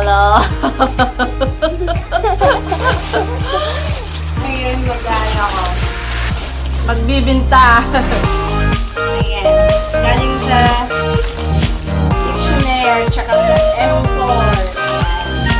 Hello. Ngayon, mag-ano ako. Magbibinta. Ayan. Galing sa dictionary, tsaka sa M4.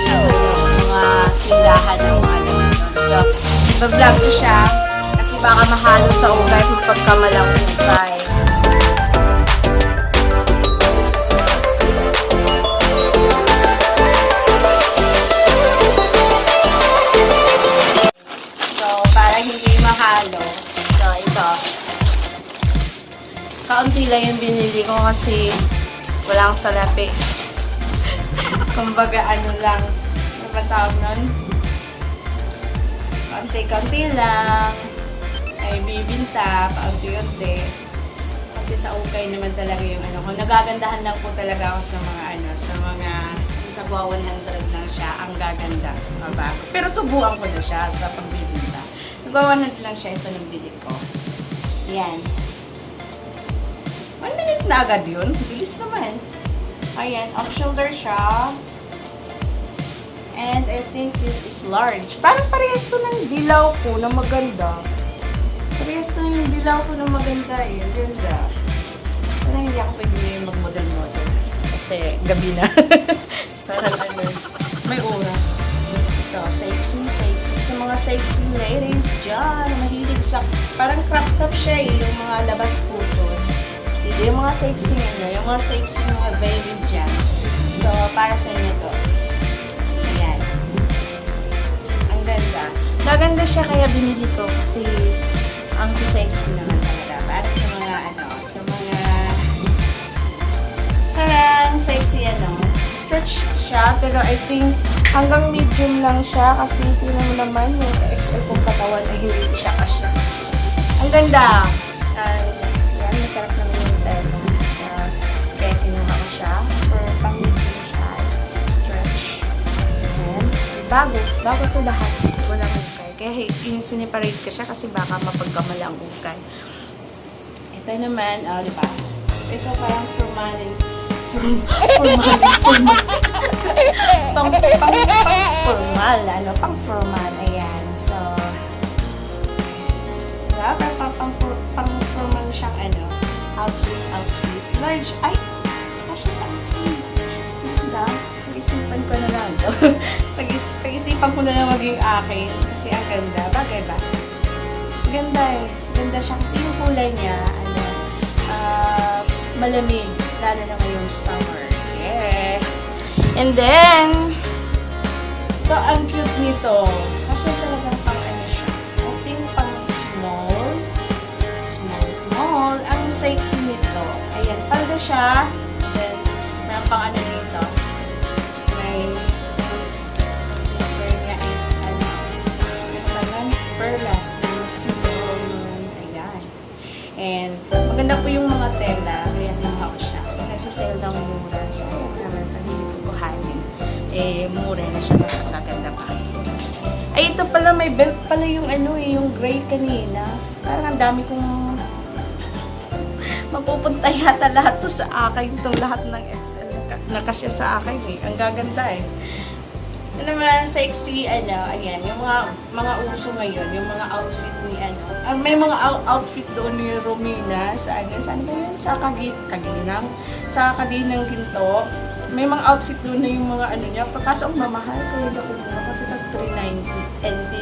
Ayan. Mga tindahan ng mga naman. So, iba-vlog ko siya. Kasi baka mahalo sa ukay kung pagkamalang ukay. Kasi walang salapi. Kumbaga, ano lang. Ano ba tawag nun? Kaunti-kaunti lang. Ay, bibinta. Paunti-unti. Kasi sa ukay naman talaga yung ano ko. Nagagandahan lang po talaga ako sa mga ano, sa mga nagwa 100 lang siya. Ang gaganda. Mabago. Pero tubuan ko na siya sa pagbibinta. Nagwa 100 lang siya. Isa nang bili ko. Yan. One minute na agad yun. Bilis naman. Ayan. Off shoulder siya. And I think this is large. Parang parehas to ng dilaw ko na maganda. Parehas to ng dilaw ko na maganda eh. Ganda. Parang hindi ako pwede mag-model-model. Kasi gabi na. Parang ano, may oras. Ito, sexy, sexy. Sa mga sexy ladies dyan, mahilig sa, parang crop top siya eh, yung mga labas puso. Dito yung mga sexy nyo, yung mga sexy mga baby dyan. So, para sa inyo to. Ayan. Ang ganda. Gaganda siya kaya binili ko kasi ang sexy naman talaga. Para sa mga ano, sa mga parang sexy ano, stretch siya pero I think hanggang medium lang siya kasi tingnan mo naman yung XL kong katawan ay hindi siya kasya. Ang ganda! Uh, yan, masarap naman Bago. Bago to lahat. Walang ukay. Kaya in-separate ko siya kasi baka mapagkamala ang ukay. Ito naman, ah, di ba? Ito parang formalin. formalin. formal. pang, pang, pang formal. Ano, pang formal. Ayan. So, diba? Parang pang, pang, pang formal siyang ano, outfit, outfit. Large. Ay, kasi sa akin. Ganda. Pag-isipan ko na lang to. Pag-is, pag-isipan ko na lang maging akin. Kasi ang ganda. Bagay ba? Ganda eh. Ganda siya kasi yung kulay niya, ano, ah, malamig. Lalo na ngayong summer. Yeah. And then, ito ang cute nito. Kasi talagang pang ano siya. I think pang small. Small, small. Ang sexy nito. Ayan, palda siya. Then, meron pang ano And, maganda po yung mga tela. Kaya nakuha ko siya. So, nasa sale daw mura. So, naman, pag hindi ko kuhanin. Eh, mura na siya. Mas maganda pa. Ay, ito pala, may belt pala yung ano eh, yung gray kanina. Parang ang dami kong mapupunta yata lahat to sa akin. Itong lahat ng na- nakasya sa akin eh. Ang gaganda eh. Ano naman, sexy, ano, ayan, yung mga mga uso ngayon, yung mga outfit ah, may mga out- outfit doon ni Romina sa ano, saan ba yun? Sa Kagi, Kaginang, sa Kaginang Ginto. May mga outfit doon na yung mga ano niya. Kaso ang mamahal, kaya na kumuha kasi tag 390 NT.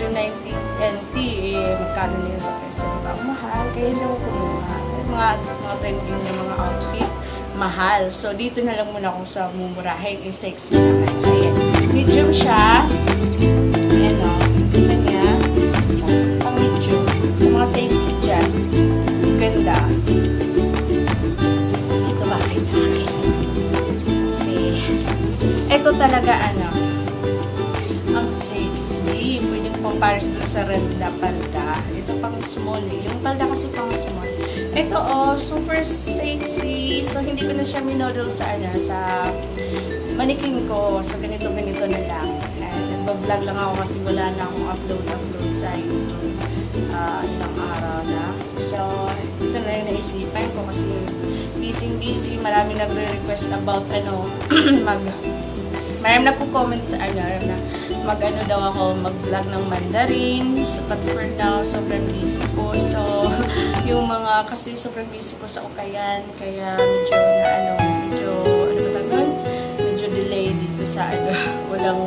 390 NT, eh, magkano na yun sa peso. Ang mahal, kaya na kumuha. Yung mga, mga trending na mga outfit, mahal. So, dito na lang muna ako sa mumurahin. Yung sexy naman. So, ayan. Medium siya. Ayan o. Tingnan niya. Talaga ano, ang sexy. Pwede pang pares sa red na palda. Ito pang small eh. Yung palda kasi pang small. Ito oh, super sexy. So, hindi ko na siya minodel sa ano, sa manikin ko. So, ganito-ganito na lang. Nagbablog lang ako kasi wala na akong upload-upload sa YouTube. Ah, ilang araw na. So, ito na yung naisipan ko kasi busy-busy. Marami nagre-request about ano, mag Mayroon nagko-comment sa ano, na mag-ano daw ako, mag-vlog ng Mandarin. So, but for now, sobrang busy ko. So, yung mga, kasi sobrang busy ko sa Ukayan. Kaya medyo na ano, medyo, ano ba tawag? Medyo delay dito sa ano, walang,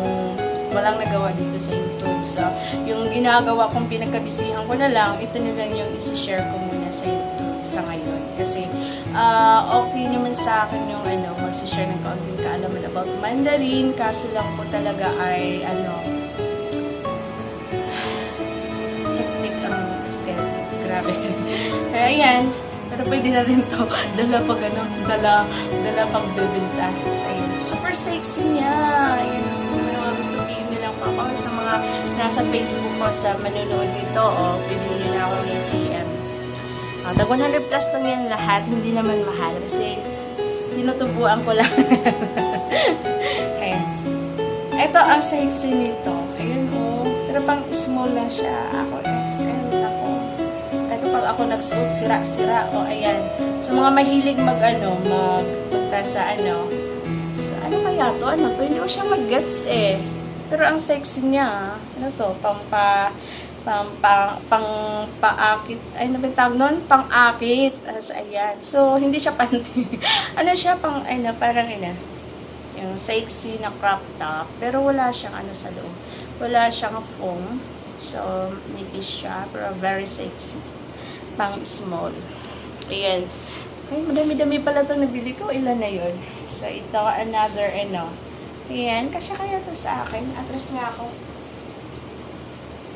walang nagawa dito sa YouTube. So, yung ginagawa kong pinagkabisihan ko na lang, ito na lang yung isi-share ko muna sa YouTube sa ngayon. Kasi, ah okay naman sa akin yung ano, mag-share ng kaunting kaalaman about Mandarin. Kaso lang po talaga ay, ano, hectic ang schedule. Grabe. Kaya yan, pero pwede na rin to. Dala pag ano, dala, dala pag bebenta sa inyo. Super sexy niya. Ayan, gusto naman mga gusto PM nilang papa sa mga nasa Facebook ko sa manonood nito. O, pili nyo na ako ng PM. Uh, tag 100 plus lang yan lahat. Hindi naman mahal. Kasi, tinutubuan ko lang. Ayan. Ito ang sexy nito. Ayan o. Pero pang small lang siya. Ako XL ako. Ito pag ako nagsuot, sira-sira. O ayan. So mga mahilig mag ano, magpunta sa ano. So, ano kaya to? Ano to? Hindi ko siya mag-gets eh. Pero ang sexy niya. Ano to? Pang pa pang pang paakit ay ano ba tawag as ayan. So hindi siya panty. Ano siya pang ano parang ina yung sexy na crop top. Pero wala siyang ano sa loob. Wala siyang foam. So nipis siya pero very sexy. Pang small. Ayan. Ay madami-dami pala itong nabili ko. Ilan na yun? So ito another ano. Ayan. Kasi kaya to sa akin. Atras nga ako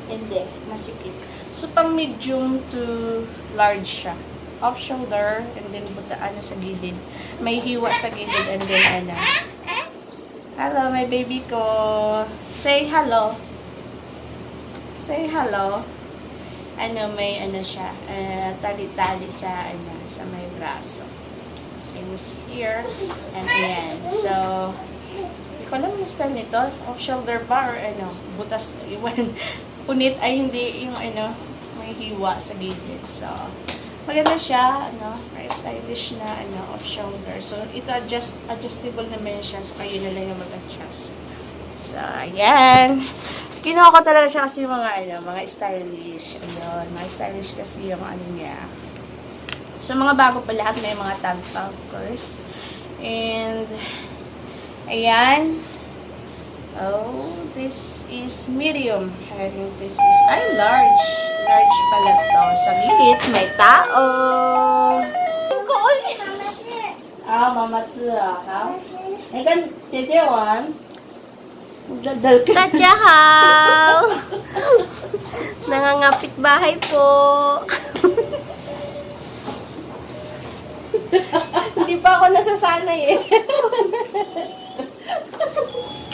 hindi, masikip. So, pang medium to large siya. Off shoulder, and then buta, ano sa gilid. May hiwa sa gilid, and then ano. Hello, my baby ko. Say hello. Say hello. Ano, may ano siya, uh, tali-tali sa, ano, sa may braso. Same as here. And ayan. So, hindi ko alam yung nito. Off shoulder ba or ano, butas, iwan. Punit ay hindi yung ano, may hiwa sa gilid. So, maganda siya, ano, very stylish na ano, off shoulder. So, ito adjust, adjustable naman siya. So, kayo na lang yung mag-adjust. So, ayan. Kinuha ko talaga siya kasi mga, ano, mga stylish. Ayun, mga stylish kasi yung ano niya. So, mga bago pa lahat, may mga tag pa, of course. And, ayan. Oh, this is medium. I think this is, ay, large. Large pala to. Sa gilid, may tao. Ah, mama Tzu ah, ha? Eh, kan, tete wan. Magdadal ka. Tachahaw! Nangangapit bahay po. Hindi pa ako nasasanay eh.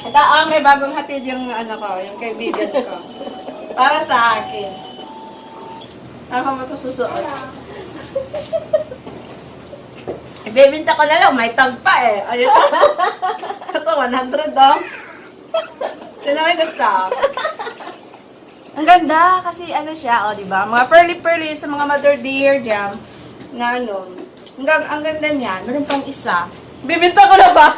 Ito, ah, may bagong hatid yung ano ko, yung kaibigan ko. Para sa akin. Ako mo ito susuot. Ibebenta ko na lang, may tag pa eh. Ayun. Ito, 100 daw. Sino may gusto? Ang ganda kasi ano siya, oh, di ba? Mga pearly-pearly sa mga mother dear diyan. Na ano. Ang, ang ganda niya. Meron pang isa. Bibenta ko na ba?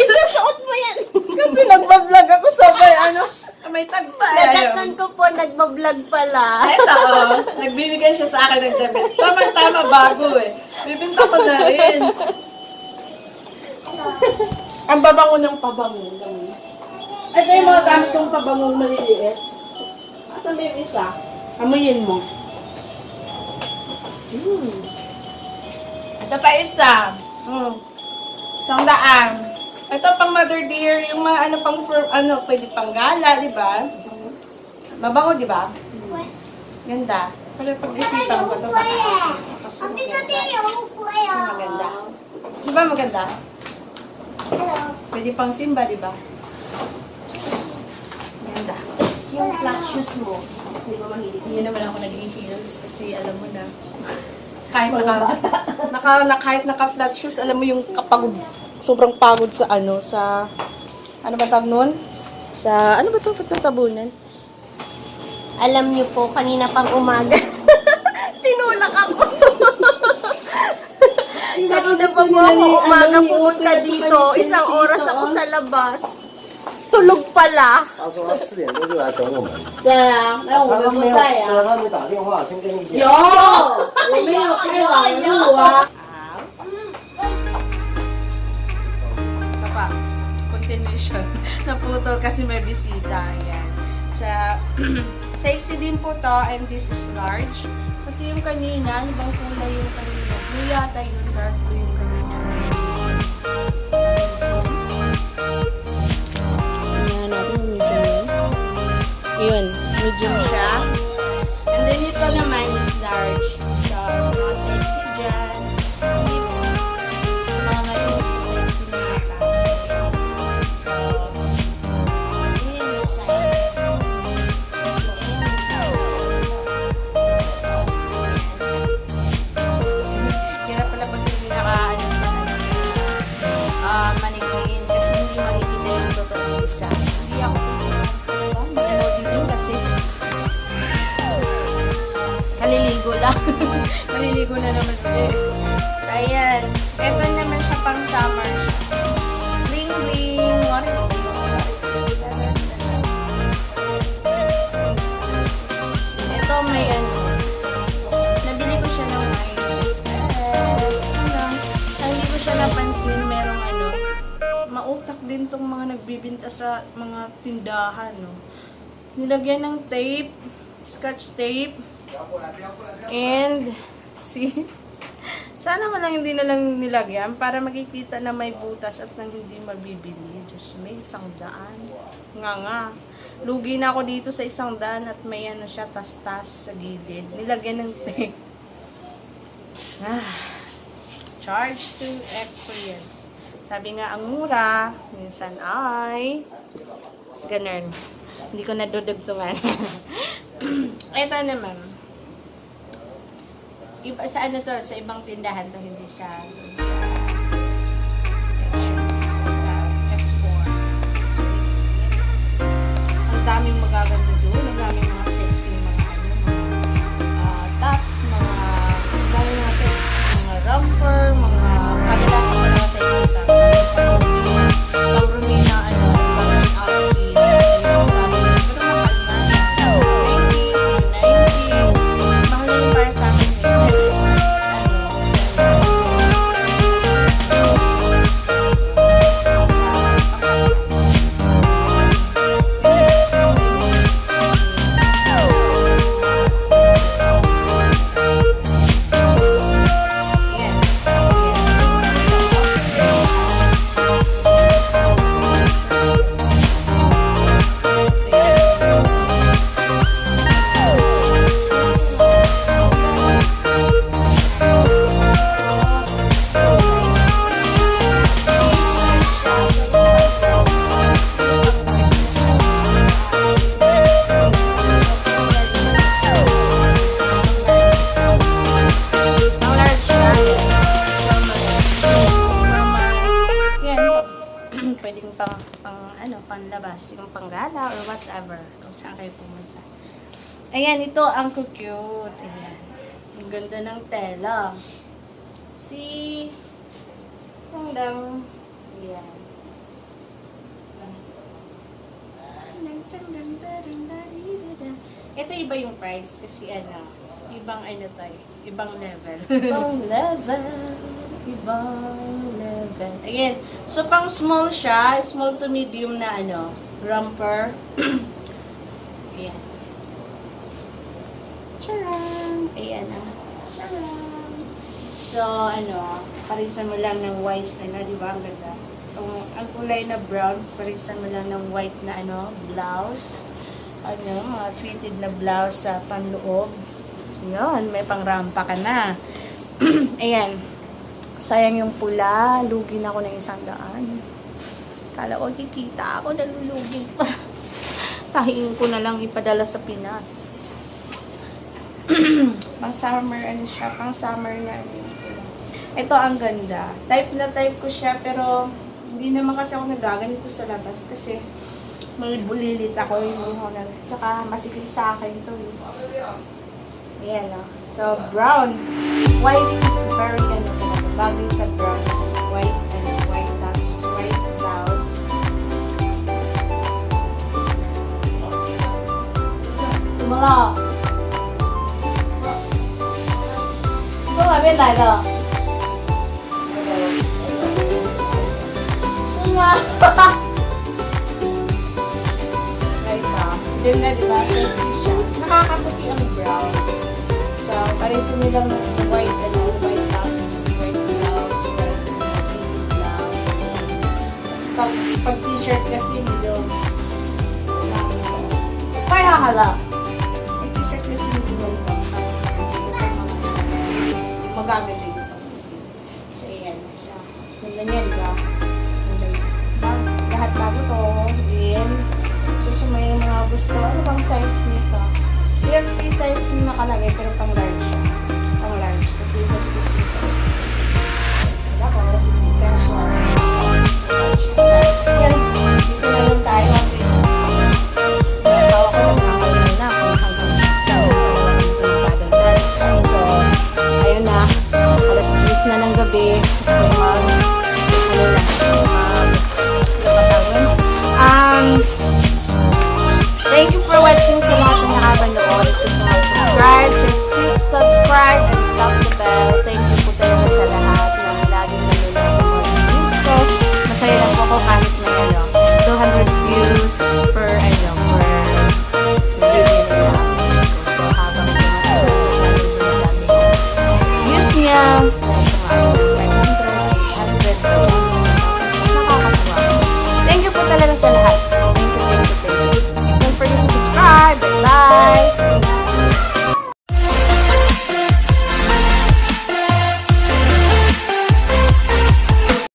Isusuot mo yan. Kasi nagbablog ako sa may ano, may tag pa. eh. Nadatnan ko po, nagbablog pala. Ay, ito, oh. Nagbibigay siya sa akin ng damit. Tama-tama bago eh. Bibinta ko na rin. Ang babango ng pabango. ganun. Ito yung mga gamit kong pabangong maliliit. At ang may isa, amuyin mo. Hmm. Ito pa isa. Hmm. Isang daan. Ito pang mother dear, yung mga ano pang for, ano, pwede pang gala, di ba? Mabango, di ba? Ganda. Pero pag-isipan ko ito, baka kasi maganda. Ang maganda. Di ba maganda? Pwede pang simba, di ba? Ganda. Yung flat shoes mo. Hindi ba mahilig? Hindi naman ako nag-heels kasi alam mo na. Kahit naka, naka, na, kahit naka flat shoes, alam mo yung kapagod, sobrang pagod sa ano, sa, ano ba tawag nun? Sa, ano ba ito? Ba't natabunan? Alam niyo po, kanina pang umaga. Tinulak ako. Kanina pa po ako umaga pumunta dito. Isang oras ako sa labas. Tulog pala.他说他四点多就来等我们。对啊，那我他们不没有，在啊。他没打电话，先跟你讲。有，我没有开网路啊。 Continuation. Naputol kasi may bisita. Ayan. Sa, sa din po to and this is large. Kasi yung kanina, ibang kulay yung kanina. Blue yata yung dark blue yung kanina. Tingnan natin medium yun. Yun, medium siya. Lang. Maliligo na naman ulit. Ayan. Ito naman siya pang summer. Bling bling. What is this? Ito may ano. Nabili ko siya ng. Eh, ano. Hindi ko siya napansin. Merong ano. Mautak din tong mga nagbibinta sa mga tindahan. No? Nilagyan ng tape. Scotch tape. And, see, sana man lang hindi na lang nilagyan para makikita na may butas at nang hindi mabibili. Diyos, may isang daan. Nga nga. Lugi na ako dito sa isang daan at may ano siya, tas-tas sa gilid. Nilagyan ng tape. Ah, charge to experience. Sabi nga, ang mura, minsan ay, ganun. Hindi ko nadudugtungan. Ito naman, Iba, sa ano to, sa ibang tindahan to, hindi sa, sa, sa Ayan, ito ang cute. Ayan. Ang ganda ng tela. Si... Hanggang... Ayan. Ito iba yung price kasi ano, ibang ano tayo, ibang level. ibang level, ibang level. Again, so pang small siya, small to medium na ano, romper. Ayan. Charan! Ayan. Charan! So, ano, parisan mo lang ng white, ano, di ba? Ang ganda. Ang, ang kulay na brown, parisan mo lang ng white na, ano, blouse. Ano, mga fitted na blouse sa panloob. Yun, may pangrampa ka na. Ayan. Sayang yung pula. Lugi na ako ng isang daan. Kala ko kikita ako, nalulugi pa. Tahiin ko na lang ipadala sa Pinas. pang summer, ano siya, pang summer na ano. Ito ang ganda. Type na type ko siya, pero hindi naman kasi ako nagaganito sa labas kasi may bulilit ako yung honor. Tsaka masikip sa akin ito. Eh. Ayan o. So, brown. White is very ano bagay sa brown. White and white tops, white blouse. Tumala. 哪边来的？是吗？Right ba? Ganda, di ba? Sexy siya. Nakakaputi ang brown. So, paresin nilang white, ano, white tops, white blouse, white pink blouse. Tapos pag, pag t-shirt kasi medyo kaya hala. Magaganda yung pag So, ayan. So, ganda niya, di ba? Ganda. Ba- Lahat bago to. Then, so, sa may mga gusto, ano bang size nito? Have free size yung nakalagay, pero pang large